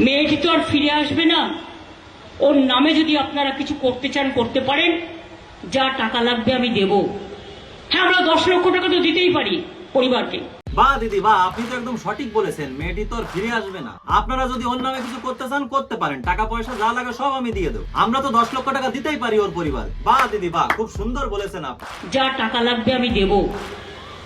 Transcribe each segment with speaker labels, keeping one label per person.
Speaker 1: মেয়েটি তো আর ফিরে আসবে না। ওর নামে যদি আপনারা কিছু করতে চান করতে পারেন। যা টাকা লাগবে আমি দেব। হ্যাঁ আমরা দশ লক্ষ টাকা তো দিতেই পারি পরিবারকে।
Speaker 2: বা দিদি বা আপনি তো একদম সঠিক বলেছেন মেয়েটি তো আর ফিরে আসবে না। আপনারা যদি ওর নামে কিছু করতে চান করতে পারেন। টাকা পয়সা যা লাগে সব আমি দিয়ে দেবো। আমরা তো দশ লক্ষ টাকা দিতেই পারি ওর পরিবার। বা দিদি বা খুব সুন্দর বলেছেন আপনি।
Speaker 1: যা টাকা লাগবে আমি দেব।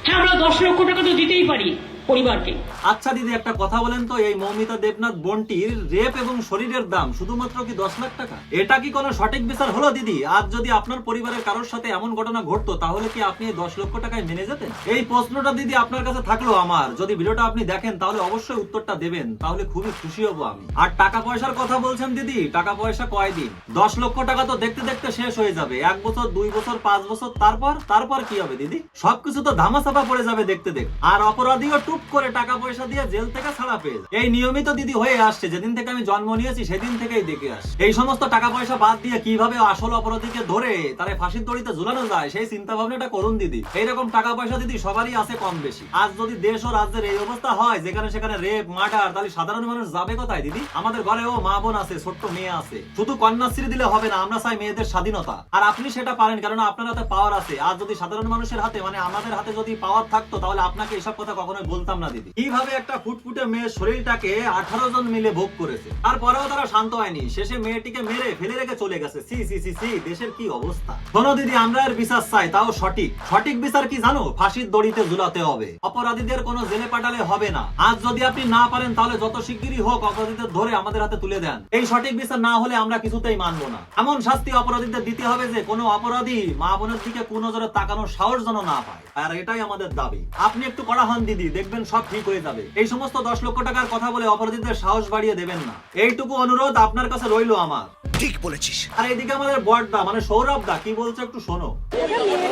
Speaker 1: হ্যাঁ আমরা দশ লক্ষ টাকা তো দিতেই পারি। পরিবারকে।
Speaker 2: আচ্ছা দিদি, একটা কথা বলেন তো, এই মৌমিতা দেবনাথ বোনটির রেপ এবং শরীরের দাম শুধুমাত্র কি দশ লাখ টাকা? এটা কি কোনো সঠিক বিচার হলো দিদি? আজ যদি আপনার পরিবারের কারোর সাথে এমন ঘটনা ঘটতো, তাহলে কি আপনি দশ লক্ষ টাকায় মেনে যেতেন? এই প্রশ্নটা দিদি আপনার কাছে থাকল আমার। যদি ভিডিওটা আপনি দেখেন, তাহলে অবশ্যই উত্তরটা দেবেন। তাহলে খুবই খুশি হব আমি। আর টাকা পয়সার কথা বলছেন দিদি, টাকা পয়সা কয়দিন? দশ লক্ষ টাকা তো দেখতে দেখতে শেষ হয়ে যাবে। এক বছর, দুই বছর, পাঁচ বছর, তারপর তারপর কি হবে দিদি? সবকিছু তো ধামাচাপা পড়ে যাবে দেখতে দেখতে। আর অপরাধীও টুপ করে টাকা পয়সা দিয়ে জেল থেকে ছাড়া পেয়ে। এই নিয়মিত দিদি হয়ে আসছে, যেদিন থেকে আমি জন্ম নিয়েছি সেদিন থেকেই দেখে আস এই সমস্ত টাকা পয়সা বাদ দিয়ে কীভাবে আসল অপরাধীকে ধরে তারে ফাঁসির দড়িতে ঝুলানো যায়, সেই চিন্তা ভাবনাটা করুন দিদি। এইরকম টাকা পয়সা দিদি সবারই আছে কম বেশি। আজ যদি দেশ ও রাজ্যের এই অবস্থা হয়, যেখানে সেখানে রেপ, মার্ডার, তাহলে সাধারণ মানুষ যাবে কোথায় দিদি? আমাদের ঘরেও মা বোন আছে, ছোট্ট মেয়ে আছে। শুধু কন্যাশ্রী দিলে হবে না, আমরা চাই মেয়েদের স্বাধীনতা। আর আপনি সেটা পারেন কারণ আপনার হাতে পাওয়ার আছে। আর যদি সাধারণ মানুষের হাতে মানে আমাদের হাতে যদি পাওয়ার থাকতো, তাহলে আপনাকে এসব কথা কখনোই বলতাম না, দিদি। কীভাবে একটা ফুটফুটে মেয়ের শরীরটাকে আঠারো জন মিলে ভোগ করেছে। তারপরেও তারা শান্ত হয়নি। শেষে মেয়েটিকে মেরে ফেলে রেখে চলে গেছে। সি সি সি সি, দেশের কি অবস্থা? শোনো, দিদি, আমরা এর বিচার চাই, তাও সঠিক। সঠিক বিচার কি জানো? ফাঁসির দড়িতে ঝুলাতে হবে। অপরাধীদের কোনো জেলে পাঠালে হবে না। আজ যদি আপনি না পারেন, তাহলে যত শিগগিরই হোক অপরাধীদের ধরে আমাদের হাতে তুলে দেন। এই সঠিক বিচার না হলে আমরা কিছুতেই মানবো না। এমন শাস্তি অপরাধীদের দিতে হবে যে, কোনো অপরাধী মা বোনের দিকে কোন নজরে তাকানোর সাহস যেন না পায়। আর এটাই আমাদের দাবি। আপনি একটু কড়া হন দিদি, দেখবেন সব ঠিক হয়ে যাবে। এই সমস্ত দশ লক্ষ টাকার কথা বলে অপরাধীদের সাহস বাড়িয়ে দেবেন না। এইটুকু অনুরোধ আপনার কাছে রইল আমার।
Speaker 3: ঠিক বলেছিস।
Speaker 2: আর এইদিকে আমাদের বড়দা মানে সৌরভ দা কি বলছে একটু শোনো।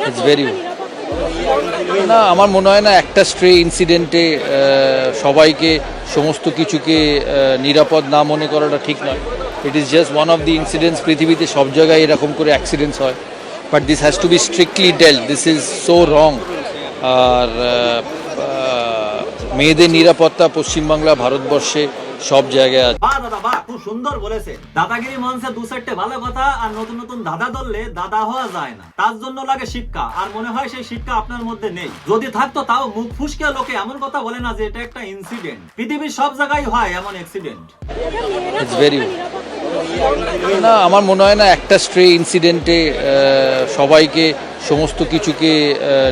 Speaker 4: ইটস ভেরি না আমার মনে হয় না একটা স্ট্রে ইনসিডেন্টে সবাইকে সমস্ত কিছুকে নিরাপদ না মনে করাটা ঠিক নয়। It is just one of the incidents পৃথিবীতে সব জায়গায় এরকম করে অ্যাক্সিডেন্টস হয়। But this has to be strictly dealt this is so wrong আর মেয়েদের নিরাপত্তা পশ্চিমবাংলা ভারতবর্ষে সব জায়গায় আছে।
Speaker 2: বা দাদা বা খুব সুন্দর বলেছে। দাদাগিরি মঞ্চে দু চারটে ভালো কথা আর নতুন নতুন দাদা ধরলে দাদা হওয়া যায় না। তার জন্য লাগে শিক্ষা আর মনে হয় সেই শিক্ষা আপনার মধ্যে নেই। যদি থাকতো তাও মুখ ফুসকে লোকে এমন কথা বলে না যে এটা একটা ইনসিডেন্ট পৃথিবীর সব জায়গায় হয় এমন অ্যাক্সিডেন্ট
Speaker 4: ইটস ভেরি না আমার মনে হয় না একটা স্ট্রে ইনসিডেন্টে সবাইকে সমস্ত কিছুকে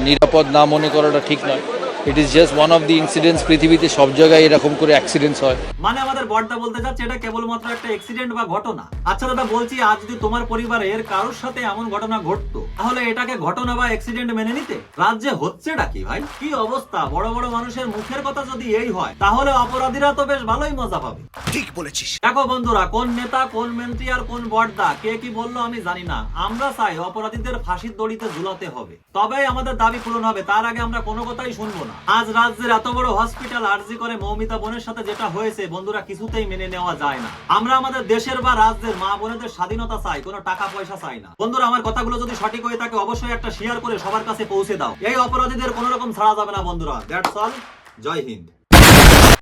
Speaker 4: নিরাপদ না মনে করাটা ঠিক নয়। It is just one of the incidents পৃথিবীতে সব জায়গায় এরকম করে অ্যাক্সিডেন্টস হয়।
Speaker 2: মানে আমাদের বর্দা বলতে চাচ্ছে এটা কেবলমাত্র একটা অ্যাক্সিডেন্ট বা ঘটনা। আচ্ছা দাদা, বলছি আজ যদি তোমার পরিবারের কারোর সাথে এমন ঘটনা ঘটতো তাহলে এটাকে ঘটনা বা অ্যাক্সিডেন্ট মেনে নিতে? রাজ্যে হচ্ছেটা কি ভাই? কি অবস্থা? বড় বড় মানুষের মুখের কথা যদি এই হয় তাহলে অপরাধীরা তো বেশ ভালোই মজা পাবে।
Speaker 3: ঠিক বলেছিস।
Speaker 2: দেখো বন্ধুরা কোন নেতা কোন মন্ত্রী আর কোন বর্দা কে কি বলল আমি জানি না। আমরা চাই অপরাধীদের ফাঁসির দড়িতে ঝুলাতে হবে। তবেই আমাদের দাবি পূরণ হবে। তার আগে আমরা কোনো কথাই শুনব না। আজ রাজ্যের এত বড় হসপিটাল আরজি করে মৌমিতা বোনের সাথে যেটা হয়েছে বন্ধুরা কিছুতেই মেনে নেওয়া যায় না। আমরা আমাদের দেশের বা রাজ্যের মা বোনেদের স্বাধীনতা চাই কোনো টাকা পয়সা চাই না। বন্ধুরা আমার কথাগুলো যদি সঠিক হয়ে তাকে অবশ্যই একটা শেয়ার করে সবার কাছে পৌঁছে দাও। এই অপরাধীদের কোনো রকম ছাড়া যাবে না, বন্ধুরা। That's all Jai Hind.